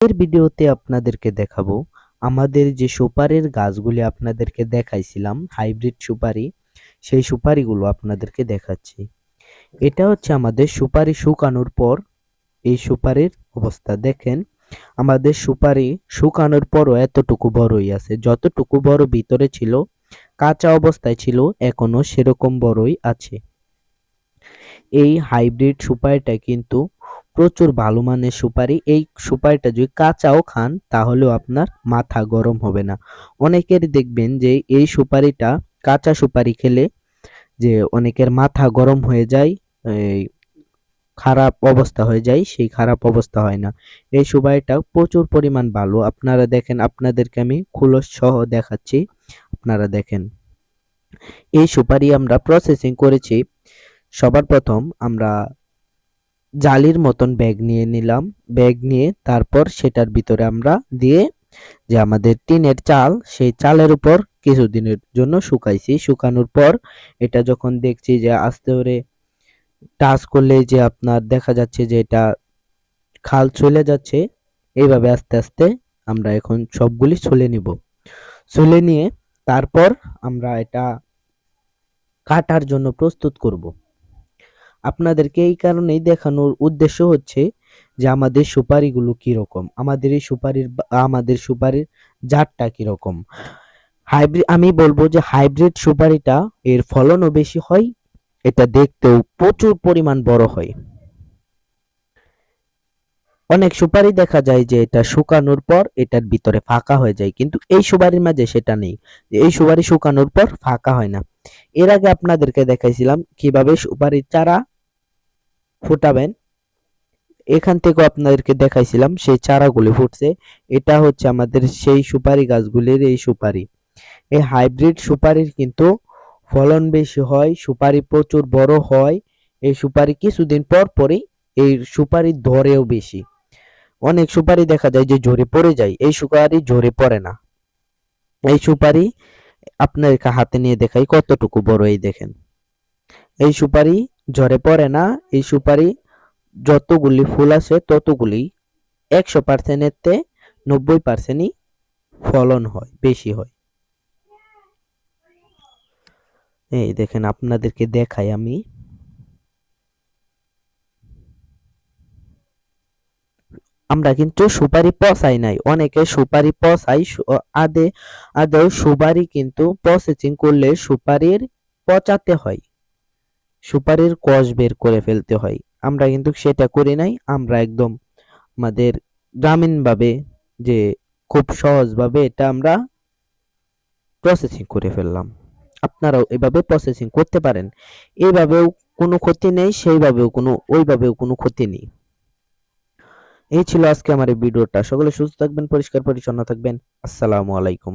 এর ভিডিওতে আপনাদেরকে দেখাবো আমাদের যে সুপারির গাছগুলি আপনাদেরকে দেখাইছিলাম, হাইব্রিড সুপারি, সেই সুপারিগুলো আপনাদেরকে দেখাচ্ছি। এটা হচ্ছে আমাদের সুপারি শুকানোর পর এই সুপারির অবস্থা। দেখেন, আমাদের সুপারি শুকানোর পরও এতটুকু বড়ই আছে। যতটুকু বড় ভিতরে ছিল, কাঁচা অবস্থায় ছিল এখনও সেরকম বড়ই আছে। এই হাইব্রিড সুপারিটা কিন্তু প্রচুর ভালো মানের সুপারি, এই সুপারিটা যদি কাঁচাও খান, তাহলেও আপনার মাথা গরম হবে না। অনেকের দেখবেন যে এই সুপারিটা কাঁচা সুপারি খেলে যে অনেকের মাথা গরম হয়ে যায়, এই খারাপ অবস্থা হয়ে যায়, সেই খারাপ অবস্থা হয় না। এই সুপারিটা প্রচুর পরিমাণ ভালো। আপনারা দেখেন, আপনাদেরকে আমি খুলস সহ দেখাচ্ছি। আপনারা দেখেন। এই সুপারি আমরা প্রসেসিং করেছি। সবার প্রথম আমরা জালির মতন ব্যাগ নিয়ে নিলাম। ব্যাগ নিয়ে তারপর সেটার ভিতরে আমরা দিয়ে যে আমাদের টিনের চাল, সেই চালের উপর কিছুদিনের জন্য শুকাইছি। শুকানোর পর এটা যখন দেখছি যে আস্তে করে টাচ করলে যে আপনার দেখা যাচ্ছে যে এটা খাল চলে যাচ্ছে, এইভাবে আস্তে আস্তে আমরা এখন সবগুলি ছুলে নিব। ছুলে নিয়ে তারপর আমরা এটা কাটার জন্য প্রস্তুত করব। আপনাদেরকে এই কারণেই দেখানোর উদ্দেশ্য হচ্ছে যে আমাদের সুপারিগুলো কীরকম? আমাদের এই সুপারির আমাদের সুপারির জাতটা কীরকম? হাইব্রিড আমি বলব যে হাইব্রিড সুপারিটা এর ফলনও বেশি হয়, এটা দেখতেও প্রচুর পরিমাণ বড় হয়। অনেক সুপারি দেখা যায় যে এটা শুকানোর পর এটার ভিতরে ফাঁকা হয়ে যায়, কিন্তু এই সুপারির মাঝে সেটা নেই। এই সুপারি শুকানোর পর ফাঁকা হয় না। এর আগে আপনাদেরকে দেখাইছিলাম কীভাবে সুপারির চারা ফুটাবেন। এখান থেকেও আপনাদেরকে দেখাইছিলাম সেই চারাগুলি ফুটছে। এটা হচ্ছে আমাদের সেই সুপারি গাছগুলির এই সুপারি। এই হাইব্রিড সুপারির কিন্তু ফলন বেশি হয়, সুপারি প্রচুর বড় হয়। এই সুপারি কিছুদিন পর পরই এই সুপারি ধরেও বেশি। অনেক সুপারি দেখা যায় যে ঝরে পড়ে যায়, এই সুপারি ঝরে পড়ে না। এই সুপারি আপনার হাতে নিয়ে দেখাই কতটুকু বড় এই দেখেন। এই সুপারি ঝরে পড়ে না, এই সুপারি যতগুলি ফুল আছে ততগুলি একশো পার্সেন্টের নব্বই পার্সেন্টই ফলন হয়, বেশি হয়। এই দেখেন, আপনাদেরকে দেখাই আমি। আমরা কিন্তু সুপারি পচাই নাই। অনেকে সুপারি পচাই আদে আদৌ সুপারি কিন্তু প্রসেসিং করলে সুপারির পচাতে হয়। সুপারির কষ বের করে ফেলতে হয়। আমরা কিন্তু সেটা করি নাই। আমরা একদম আমাদের গ্রামীণভাবে যে খুব সহজভাবে এটা আমরা প্রসেসিং করে ফেললাম। আপনারাও এভাবে প্রসেসিং করতে পারেন। এইভাবেও কোনো ক্ষতি নেই, সেইভাবেও কোনো, ওইভাবেও কোনো ক্ষতি নেই। এই ছিল আজকে আমার এই ভিডিওটা। সকলে সুস্থ থাকবেন পরিষ্কার পরিচ্ছন্ন থাকবেন। আসসালামু আলাইকুম।